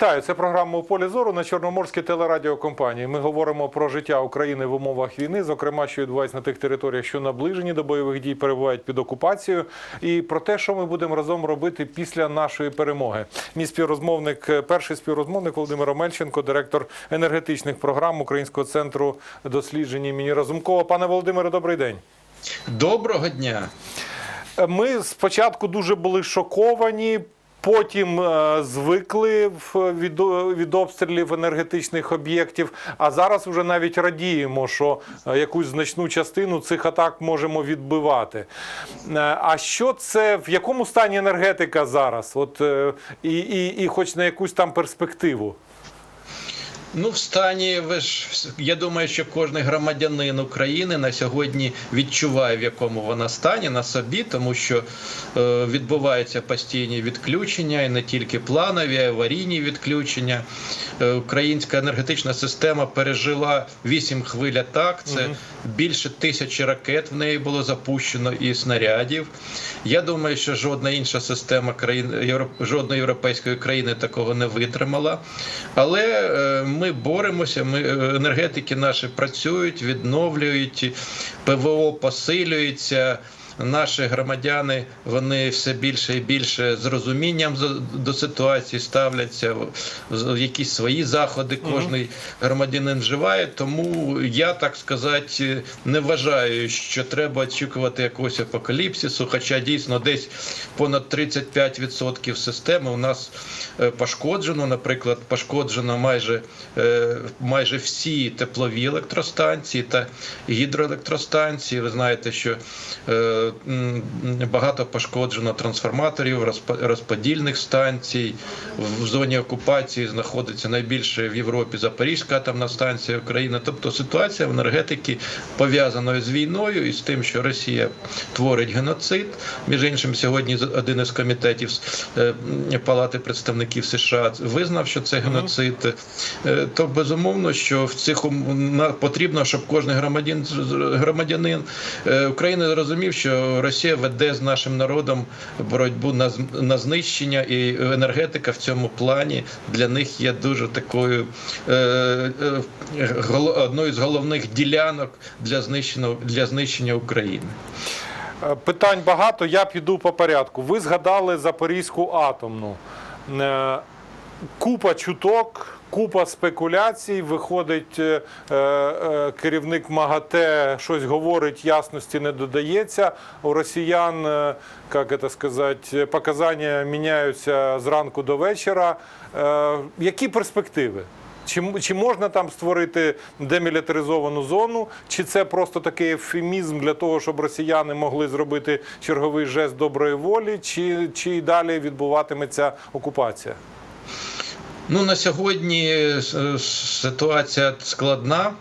Вітаю, це програма у полі зору на Чорноморській телерадіокомпанії. Ми говоримо про життя України в умовах війни, зокрема, що відбувається на тих територіях, що наближені до бойових дій, перебувають під окупацією, і про те, що ми будемо разом робити після нашої перемоги. Мій співрозмовник, перший співрозмовник Володимир Омельченко, директор енергетичних програм Українського центру досліджень імені Разумкова. Пане Володимире, добрий день. Доброго дня. Ми спочатку дуже були шоковані. Потім е, звикли від, від обстрілів енергетичних об'єктів. А зараз вже навіть радіємо, що е, якусь значну частину цих атак можемо відбивати. Е, А що це в якому стані енергетика зараз? От і, і, і хоч на якусь там перспективу. Ну, в стані, ви ж я думаю, що кожен громадянин України на сьогодні відчуває, в якому вона стані на собі, тому що е, відбуваються постійні відключення, і не тільки планові, а й аварійні відключення. Е, українська енергетична система пережила вісім хвиль атак. Це більше тисячі ракет в неї було запущено і снарядів. Я думаю, що жодна інша система країн Євро- жодної європейської країни такого не витримала. Але е, ми боремося. Ми е, енергетики наші працюють, відновлюють, ПВО посилюється. Наші громадяни вони все більше і більше з розумінням до ситуації ставляться. в- Якісь свої заходи кожний громадянин вживає. Тому я так сказати не вважаю, що треба очікувати якогось апокаліпсису. Хоча дійсно десь понад 35% системи у нас е, пошкоджено. Наприклад, пошкоджено майже, е, майже всі теплові електростанції та гідроелектростанції. Ви знаєте, що е, багато пошкоджено трансформаторів, розподільних станцій. В зоні окупації знаходиться найбільше в Європі Запорізька атомна станція України. Тобто ситуація в енергетиці пов'язана з війною і з тим, що Росія творить геноцид. Між іншим, сьогодні один із комітетів е, Палати представників США визнав, що це геноцид. Е, То безумовно, що в цих потрібно, щоб кожен громадян громадянин е, України зрозумів, що Росія веде з нашим народом боротьбу на на знищення, і енергетика в цьому плані для них є дуже такою е, е, одною з головних ділянок для знищення для знищення України. Е, Питань багато. Я піду по порядку. Ви згадали Запорізьку атомну. Купа чуток, купа спекуляцій. Виходить е, е, керівник МАГАТЕ, щось говорить, ясності не додається. У росіян, е, як це сказати, показання міняються зранку до вечора. Які перспективи? Чи, чи можна там створити демілітаризовану зону, чи це просто такий ефемізм для того, щоб росіяни могли зробити черговий жест доброї волі, чи, чи і далі відбуватиметься окупація? Ну на сьогодні е, ситуація складна.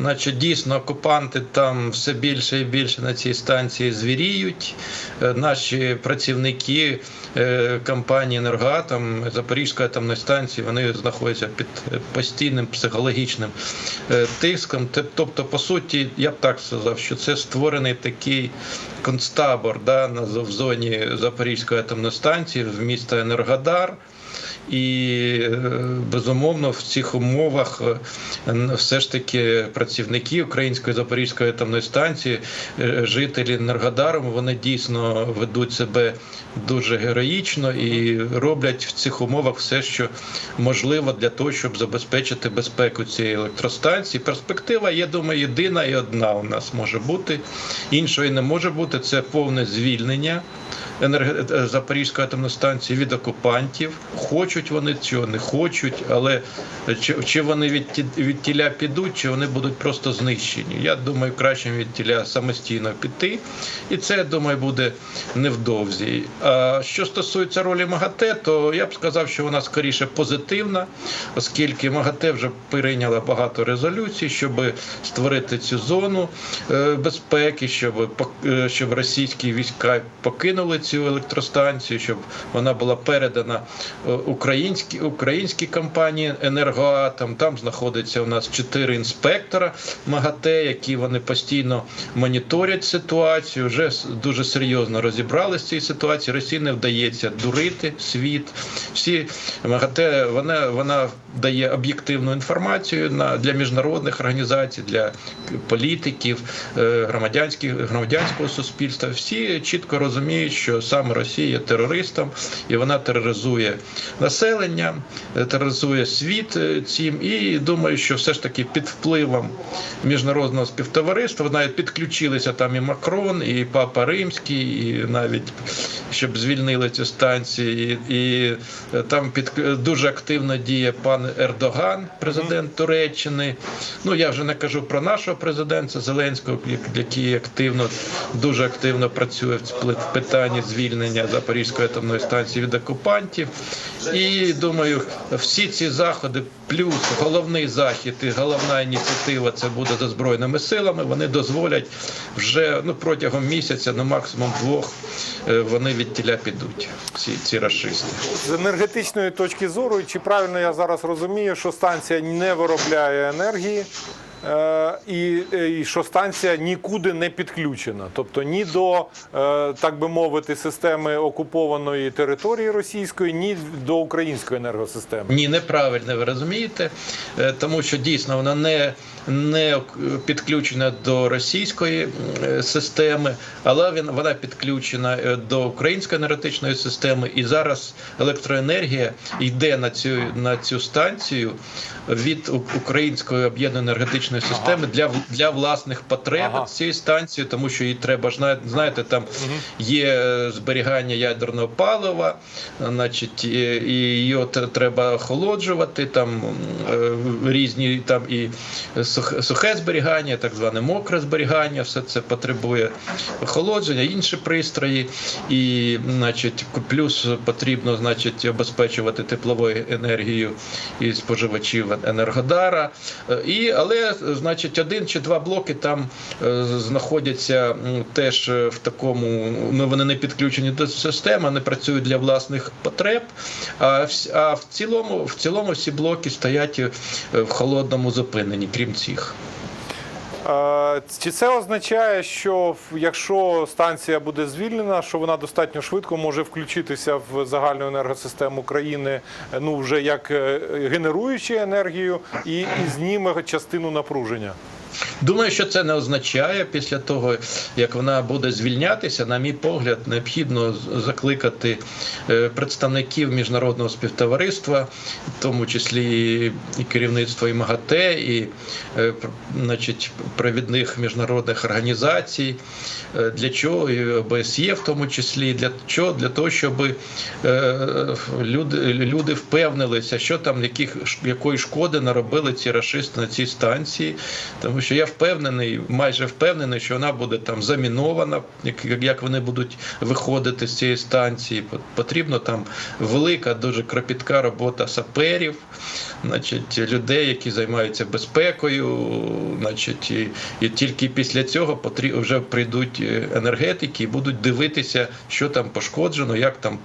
Значить, дійсно, окупанти там все більше і більше на цій станції звіріють. Е, Наші працівники е, компанії «Енергоатом» Запорізької атомної станції вони знаходяться під е, постійним психологічним е, тиском. Тобто, по суті, я б так сказав, що це створений такий концтабор да, в зоні Запорізької атомної станції в міста Енергодар. І е, безумовно в цих умовах е, все ж таки працівники Української Запорізької атомної станції, е, жителі Енергодару, вони дійсно ведуть себе дуже героїчно і роблять в цих умовах все, що можливо для того, щоб забезпечити безпеку цієї електростанції. Перспектива, я думаю, єдина і одна у нас може бути. Іншої не може бути. Це повне звільнення. Енерге- е, Запорізької атомної станції від окупантів. Хочуть вони цього, не хочуть, але чи, чи вони від, ті- від тіля підуть, чи вони будуть просто знищені. Я думаю, краще від тіля самостійно піти. І це, я думаю, буде невдовзі. А що стосується ролі МАГАТЕ, то я б сказав, що вона скоріше позитивна, оскільки МАГАТЕ вже прийняла багато резолюцій, щоб створити цю зону е, безпеки, щоб, е, щоб російські війська покинули цю електростанцію, щоб вона була передана е, українській українській компанії Енергоатом. Там знаходиться у нас чотири інспектора МАГАТЕ, які вони постійно моніторять ситуацію. Вже дуже серйозно розібралися з цією ситуацією. Росії не вдається дурити світ. Всі МАГАТЕ вона, вона дає об'єктивну інформацію на для міжнародних організацій, для політиків, е, громадянських громадянського суспільства. Всі чітко розуміють, що саме Росія є терористом, і вона тероризує населення, е, тероризує світ е, цим. І думаю, що все ж таки під впливом міжнародного співтовариства навіть підключилися там і Макрон, і Папа Римський, і навіть щоб звільнили ці станції. І, і е, там під дуже активно діє пан Ердоган, президент Туреччини. Ну я вже не кажу про нашого президента Зеленського, як- який активно дуже активно працює в питанні звільнення Запорізької атомної станції від окупантів. І думаю, всі ці заходи, плюс головний захід і головна ініціатива це буде за збройними силами. Вони дозволять вже ну протягом місяця, ну максимум двох, е, вони від тіля підуть. Ці ці рашисти. З енергетичної точки зору, чи правильно я зараз розумію, що станція не виробляє енергії, і, е, і що станція нікуди не підключена, тобто ні до, е, так би мовити, системи окупованої території російської, ні до української енергосистеми. Ні, неправильно ви розумієте, е, тому що дійсно вона не, не підключена до російської е, системи, але він, вона підключена е, до української енергетичної системи. І зараз електроенергія йде на цю, на цю станцію від української об'єднаної енергетичної системи для, для власних потреб Ага. цієї станції, тому що їй треба ж знаєте, там є е, зберігання ядерного палива, значить, і, його треба охолоджувати, там різні там і сухе зберігання, так зване мокре зберігання, все це потребує охолодження, інші пристрої, і значить, плюс потрібно значить, обезпечувати тепловою енергією і споживачів Енергодара. І, але, значить, один чи два блоки там е, знаходяться теж в такому, ну вони не підключені до системи, вони працюють для власних потреб. А, вс- а в цілому, в цілому всі блоки стоять е, в холодному зупиненні, крім цих. Е, Чи це означає, що якщо станція буде звільнена, що вона достатньо швидко може включитися в загальну енергосистему країни, е, ну вже як е, генеруючи енергію, і, і зніме частину напруження? Думаю, що це не означає після того, як вона буде звільнятися, на мій погляд, необхідно закликати е, представників міжнародного співтовариства, в тому числі і керівництво і МАГАТЕ, і е, значить, провідних міжнародних організацій. Е, Для чого і ОБСЄ в тому числі, для чого? Для того, щоб люди, люди впевнилися, що там яких якої шкоди наробили ці рашисти на цій станції. Тому що я впевнений, майже впевнений, що вона буде там замінована, як, вони будуть виходити з цієї станції. Пот- Потрібно там велика, дуже кропітка робота саперів, значить, людей, які займаються безпекою, значить, і, і тільки після цього вже прийдуть е, енергетики і будуть дивитися, що там пошкоджено, як там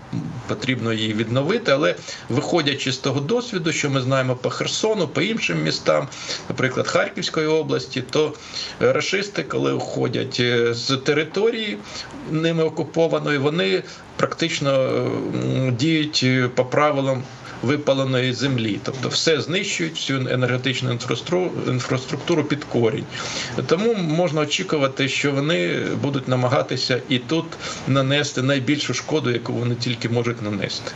потрібно її відновити. Але виходячи з того досвіду, що ми знаємо по Херсону, по іншим містам, наприклад, Харківської області, то е, рашисти, коли уходять е, з території ними окупованої, вони практично е, діють по правилам. Випаленої землі, тобто все знищують всю енергетичну інфраструктуру під корінь. Тому можна очікувати, що вони будуть намагатися і тут нанести найбільшу шкоду, яку вони тільки можуть нанести.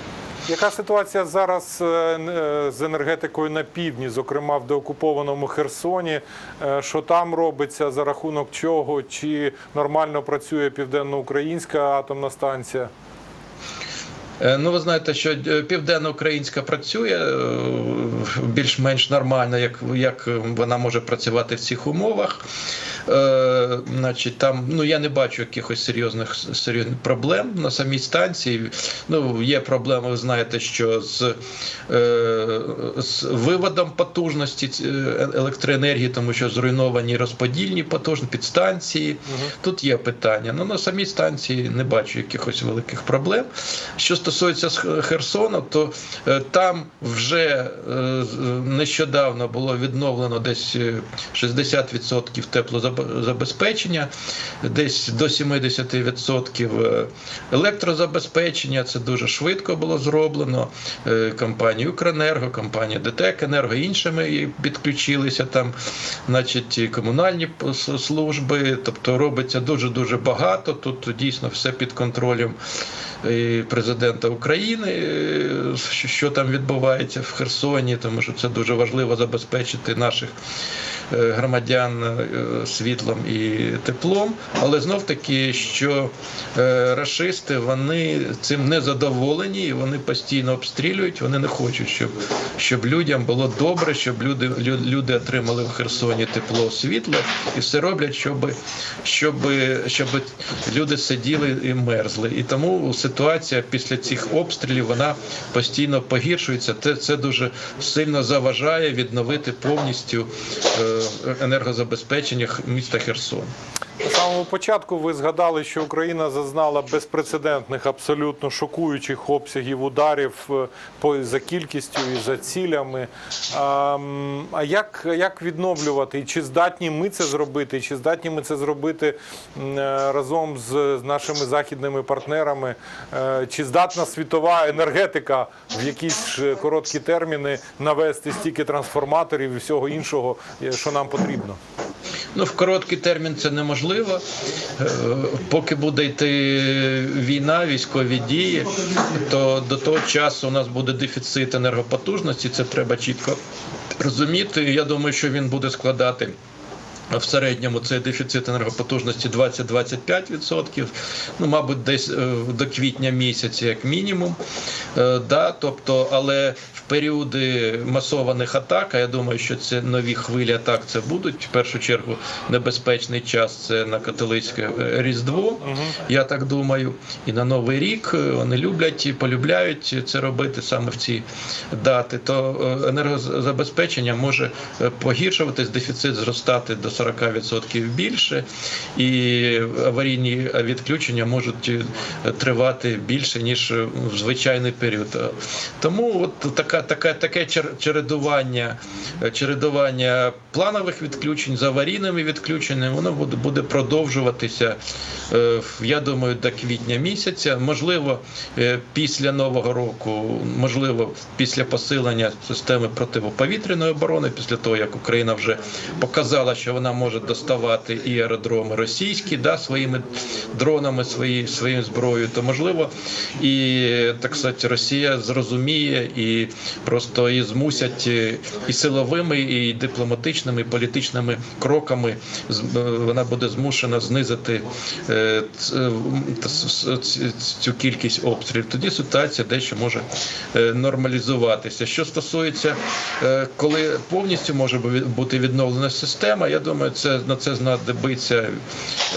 Яка ситуація зараз е, е, з енергетикою на півдні, зокрема в деокупованому Херсоні? Е, Що там робиться, за рахунок чого? Чи нормально працює південноукраїнська атомна станція? Ну, ви знаєте, що південноукраїнська працює. більш-менш нормально, як, як вона може працювати в цих умовах. Е, значить, там ну я не бачу якихось серйозних серйозних проблем на самій станції. Ну є проблеми, ви знаєте, що з, е, з виводом потужності е, електроенергії, тому що зруйновані розподільні потужні підстанції. Тут є питання. Ну на самій станції не бачу якихось великих проблем. Що стосується Х- Херсону, то е, там вже е, нещодавно було відновлено десь е, 60% теплозабезпечення, десь до 70% е, електрозабезпечення. Це дуже швидко було зроблено. Е, Компанія Укренерго, компанія ДТЕК Енерго іншими підключилися там, значить, комунальні служби. Тобто робиться дуже дуже багато. Тут дійсно все під контролем президента України, е, що- там відбувається в Херсоні, тому що це дуже важливо забезпечити наших е, громадян е, світлом і теплом. Але знов таки, що е, рашисти вони цим не задоволені, і вони постійно обстрілюють. Вони не хочуть, щоб, щоб людям було добре, щоб люди, люди отримали в Херсоні тепло, світло, і все роблять, щоб, щоб, щоб люди сиділи і мерзли. І тому ситуація після цих обстрілів вона постійно погіршується. Це, це дуже сильно заважає відновити повністю е, енергозабезпечення міста Херсон. Початку ви згадали, що Україна зазнала безпрецедентних, абсолютно шокуючих обсягів ударів е, по за кількістю і за цілями. А, як, як відновлювати? Чи здатні ми це зробити? Чи здатні ми це зробити е, разом з, нашими західними партнерами? Е, Чи здатна світова енергетика в якісь короткі терміни навести стільки трансформаторів і всього іншого, що нам потрібно? Ну, в короткий термін це неможливо. Е, Поки буде йти війна, військові дії, то до того часу у нас буде дефіцит енергопотужності. Це треба чітко розуміти. Я думаю, що він буде складати. В середньому це дефіцит енергопотужності 20-25%, ну, мабуть, десь е, до квітня місяця, як мінімум. Е, Да, тобто, але періоди масованих атак, а я думаю, що це нові хвилі атак це будуть. В першу чергу небезпечний час це на католицьке е, Різдво, я так думаю. І на Новий рік е, вони люблять і полюбляють це робити саме в ці дати. То е, енергозабезпечення може погіршуватись, дефіцит зростати до 40% більше, і аварійні відключення можуть тривати більше ніж в звичайний період. Тому от така, така, таке чер- чередування, е, чередування планових відключень з аварійними відключеннями, воно буде, продовжуватися. е, Я думаю, до квітня місяця. Можливо, е, після нового року, можливо, після посилення системи протиповітряної оборони, після того як Україна вже показала, що вона може доставати і аеродроми російські, да, своїми дронами, свої, своєю зброєю, то можливо і так сказати, Росія зрозуміє і просто і змусять е, і силовими, і дипломатичними, і політичними кроками е, вона буде змушена знизити е, цю кількість обстрілів. Тоді ситуація дещо може нормалізуватися. Що стосується, коли повністю може бу- бути відновлена система, я думаю, це на це знадобиться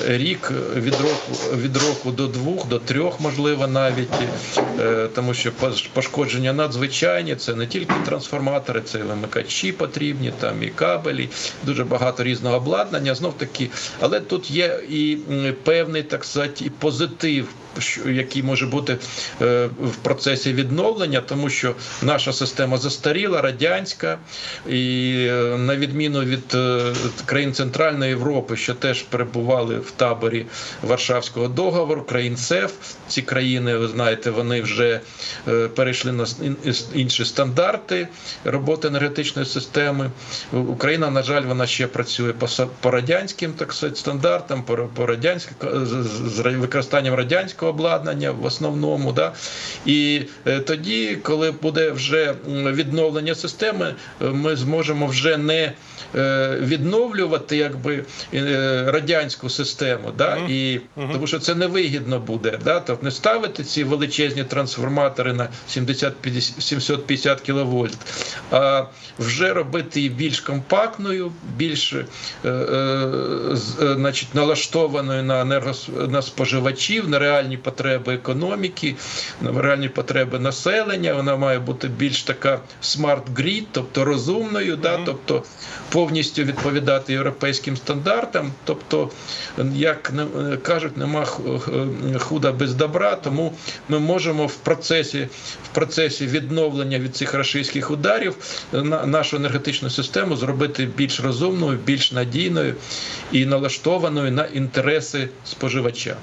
рік від року від року до двох, до трьох, можливо, навіть тому що пошкодження надзвичайні. Це не тільки трансформатори, це і вимикачі потрібні, там і кабелі, дуже багато різного обладнання. Знов таки, але тут є і певний так сказати, і позитив. Який може бути е, в процесі відновлення, тому що наша система застаріла, радянська, і е, на відміну від е, країн Центральної Європи, що теж перебували в таборі Варшавського договору, країн СЕФ, ці країни, ви знаєте, вони вже е, перейшли на інші стандарти роботи енергетичної системи. Україна, на жаль, вона ще працює по, радянським так сказати, стандартам, по, радянським з використанням радянського радянського обладнання в основному. Да? І е, тоді, коли буде вже відновлення системи, е, ми зможемо вже не е, відновлювати якби радянську систему, да? і тому що це невигідно буде. Да? Тобто не ставити ці величезні трансформатори на 70 750 кВт, а вже робити її більш компактною, більш е, е, значить, налаштованою на, енергос- на споживачів, на реальні потреби економіки, на реальні потреби населення. Вона має бути більш така смарт-грід, тобто розумною, да? тобто повністю відповідати європейським стандартам. Тобто, як кажуть, нема худа без добра, тому ми можемо в процесі, в процесі відновлення від цих рашистських ударів е, на нашу енергетичну систему зробити більш розумною, більш надійною і налаштованою на інтереси споживача.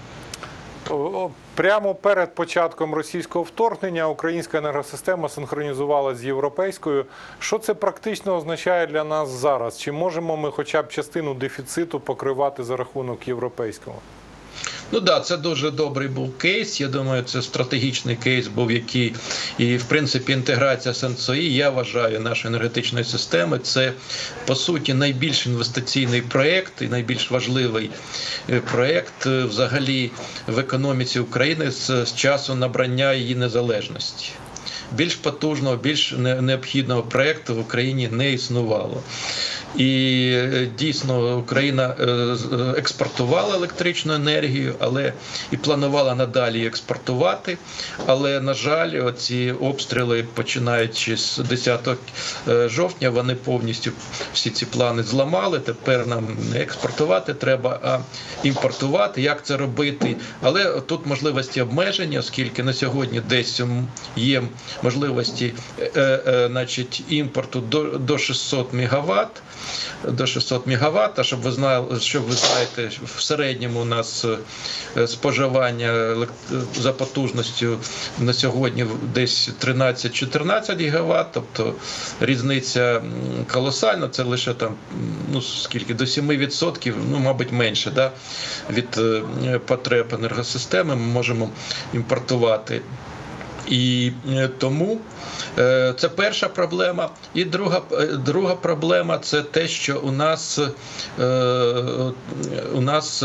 Прямо перед початком російського вторгнення українська енергосистема синхронізувалася з європейською. Що це практично означає для нас зараз? Чи можемо ми хоча б частину дефіциту покривати за рахунок європейського? Ну да, це дуже добрий був кейс. Я думаю, це стратегічний кейс був, який і в принципі інтеграція Сенсої, я вважаю, нашої енергетичної системи. Це по суті найбільш інвестиційний проєкт і найбільш важливий е, проєкт е, взагалі в економіці України з, з часу набрання її незалежності. Більш потужного, більш необхідного проєкту в Україні не існувало. І е, дійсно Україна е, е, експортувала електричну енергію, але і планувала надалі експортувати. Але на жаль, ці обстріли, починаючи з 10 е, жовтня, вони повністю всі ці плани зламали. Тепер нам не експортувати треба, а імпортувати. Як це робити? Але тут можливості обмеження, оскільки на сьогодні десь є можливості е, е, значить, імпорту до, до 600 МВт. До 600 МВт, а щоб ви знали, щоб ви знаєте, в середньому у нас е, споживання за потужністю на сьогодні десь 13-14 ГВт, тобто різниця колосальна, це лише там ну скільки до 7%, ну мабуть менше, да, від е, потреб енергосистеми ми можемо імпортувати. І е, тому е, це перша проблема. І друга, е, друга проблема це те, що у нас, у нас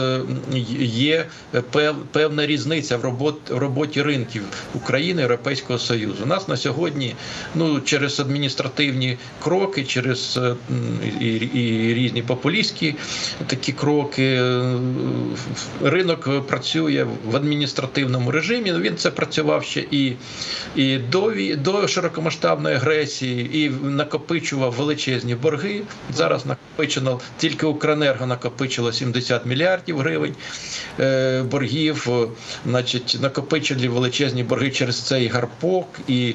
є пев- певна різниця в роботі, в роботі ринків України Європейського Союзу. У нас на сьогодні ну, через адміністративні кроки, через і, і різні популістські такі кроки, ринок працює в адміністративному режимі. Він це працював ще і і до, до широкомасштабної агресії, і накопичував величезні борги. Зараз накопичено тільки Укренерго накопичило 70 мільярдів гривень е, боргів, значить, накопичили величезні борги через цей гарпок, і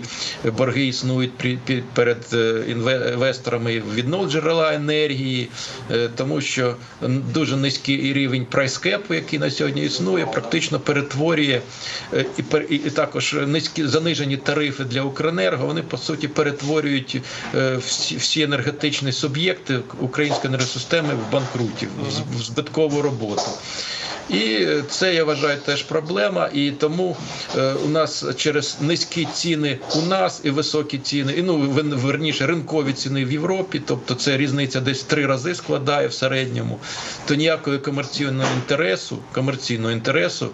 борги існують при, пі- перед е, інвесторами відновлення джерела енергії, е, тому що дуже низький рівень прайскепу, який на сьогодні існує, практично перетворює е, і, і, і також низькі занижені тарифи для Укренерго. Вони по суті перетворюють е, всі, всі енергетичні суб'єкти української енергосистеми в банкрутів, в збиткову роботу. І це я вважаю теж проблема. І тому е, у нас через низькі ціни у нас і високі ціни, і ну верніше ринкові ціни в Європі, тобто це різниця десь три рази складає в середньому. То ніякого комерційного інтересу, комерційного інтересу,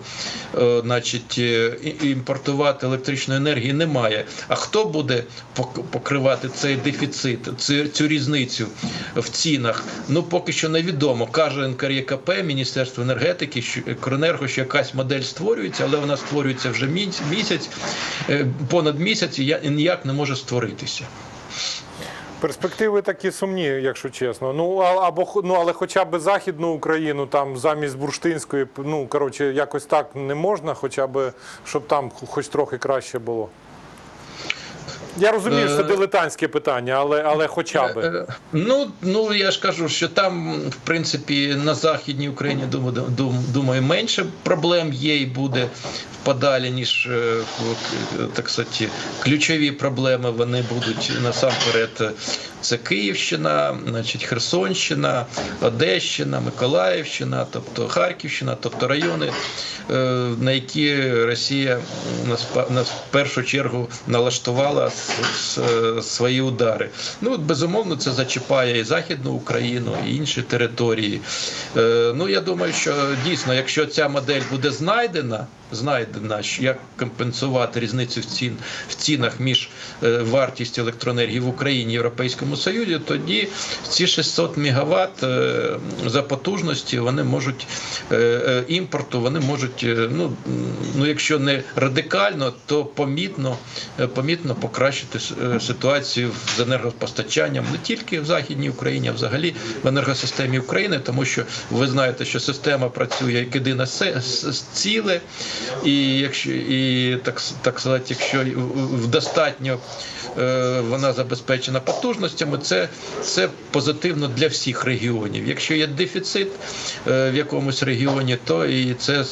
е, значить, е, імпортувати електричної енергії немає. А хто буде пок- покривати цей дефіцит, цю, цю різницю в цінах? Ну поки що невідомо. Каже НКРЄКП, Міністерство енергетики, Укренерго, що якась модель створюється, але вона створюється вже місяць, е, понад місяць і ніяк не може створитися. Перспективи такі сумні, якщо чесно. Ну або ну, але хоча б західну Україну там замість бурштинської, ну коротше, якось так не можна, хоча б щоб там хоч трохи краще було. Я розумію, що це Е, дилетантське питання, але, але хоча б. Е, Ну, ну я ж кажу, що там, в принципі, на західній Україні думаю, дум- думаю, менше проблем є і буде подалі, ніж е, так сказати, ключові проблеми вони будуть насамперед Це Київщина, значить, Херсонщина, Одещина, Миколаївщина, тобто Харківщина, тобто райони, е, на які Росія на першу чергу налаштувала свої удари. Ну, безумовно, це зачіпає і Західну Україну, і інші території. Е, Ну, я думаю, що дійсно, якщо ця модель буде знайдена, знайдена, як компенсувати різницю в цін в цінах між е, вартістю електроенергії в Україні і Європейському Союзі, тоді ці 600 мегаватт е, за потужності вони можуть е, імпорту, вони можуть, ну, ну якщо не радикально, то помітно, помітно покращити ситуацію з енергопостачанням не тільки в Західній Україні, а взагалі в енергосистемі України, тому що ви знаєте, що система працює як єдине ціле, і якщо і так, так сказати, якщо в- достатньо е, вона забезпечена потужностями, це, це позитивно для всіх регіонів. Якщо є дефіцит е, в якомусь регіоні, то і це е,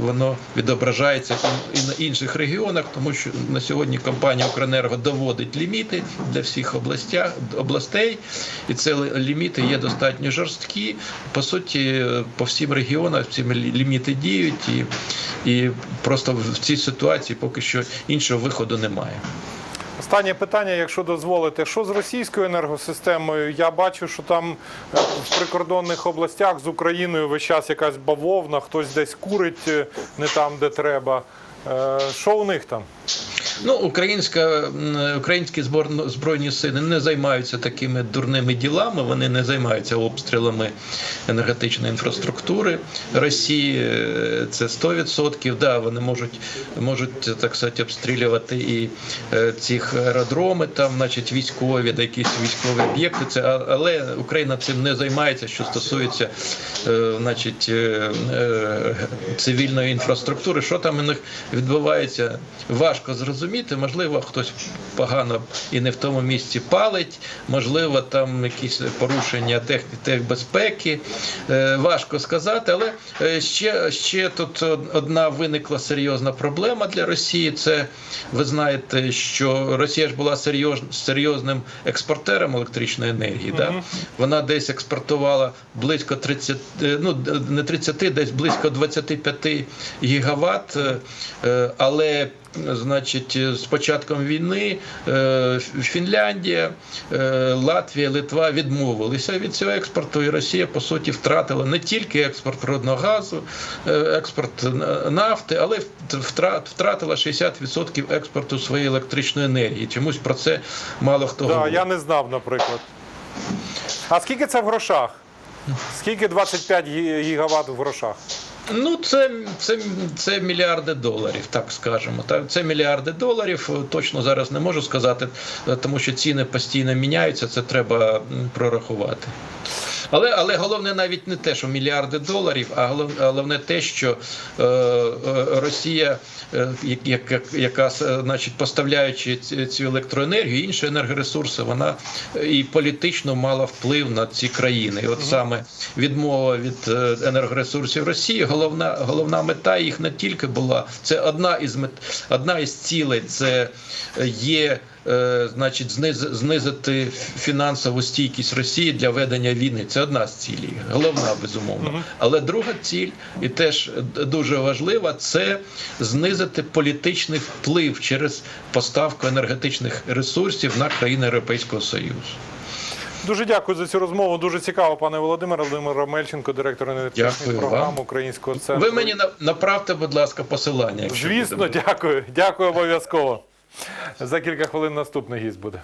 воно відображається і, на інших регіонах, тому що на сьогодні компанія Укренерго доводить ліміти для всіх областях, областей, і це ліміти є достатньо жорсткі. По суті, по всім регіонам лі- ліміти діють, і, і просто в цій ситуації поки що іншого виходу немає. Останнє питання, якщо дозволите, що з російською енергосистемою? Я бачу, що там е, в прикордонних областях з Україною весь час якась бавовна, хтось десь курить е, не там, де треба. Е, Що у них там? Ну, українська українські зборно- збройні сили не займаються такими дурними ділами. Вони не займаються обстрілами енергетичної інфраструктури Росії. Е, Це 100%. Да, вони можуть можуть так сказати, обстрілювати і е, цих аеродроми, там, значить, військові, да, якісь військові об'єкти. Це але Україна цим не займається, що стосується, е, значить, цивільної інфраструктури. Що там у них відбувається, важко зрозуміти. Можливо, хтось погано і не в тому місці палить, можливо, там якісь порушення тех, техбезпеки. Е, важко сказати, але е, ще, ще тут одна виникла серйозна проблема для Росії. Це ви знаєте, що Росія ж була серйоз, серйозним експортером електричної енергії. Да? Вона десь експортувала близько 30, е, ну не 30, десь близько 25 гігават, але Значить, з початком війни е, Фінляндія, е, Латвія, Литва відмовилися від цього експорту, і Росія по суті втратила не тільки експорт природного газу, е, експорт нафти, але втратила 60% експорту своєї електричної енергії. Чомусь про це мало хто Да, говорить. я не знав, наприклад. А скільки це в грошах? Скільки 25 гі- гігават в грошах? Ну, це, це, це мільярди доларів, так скажемо. Так, це мільярди доларів. Точно зараз не можу сказати, е, тому що ціни постійно міняються. Це треба прорахувати. Але, але головне навіть не те, що мільярди доларів, а голов- головне те, що е, е, Росія, е, як- як- яка е, значить, поставляючи цю електроенергію, інші енергоресурси, вона е, і політично мала вплив на ці країни. І от саме відмова від енергоресурсів Росії, головна, головна мета їх не тільки була, це одна із мет, одна із цілей, це є. Е, Значить, зниз, знизити фінансову стійкість Росії для ведення війни. Це одна з цілей, головна безумовно. Але друга ціль, і теж дуже важлива, це знизити політичний вплив через поставку енергетичних ресурсів на країни Європейського Союзу. Дуже дякую за цю розмову. Дуже цікаво, пане Володимире. Володимир Ромельченко, директор енергетичних програм вам. Українського центру. Ви мені направте, будь ласка, посилання. Звісно, дякую. Дякую обов'язково. За кілька хвилин наступний гість буде.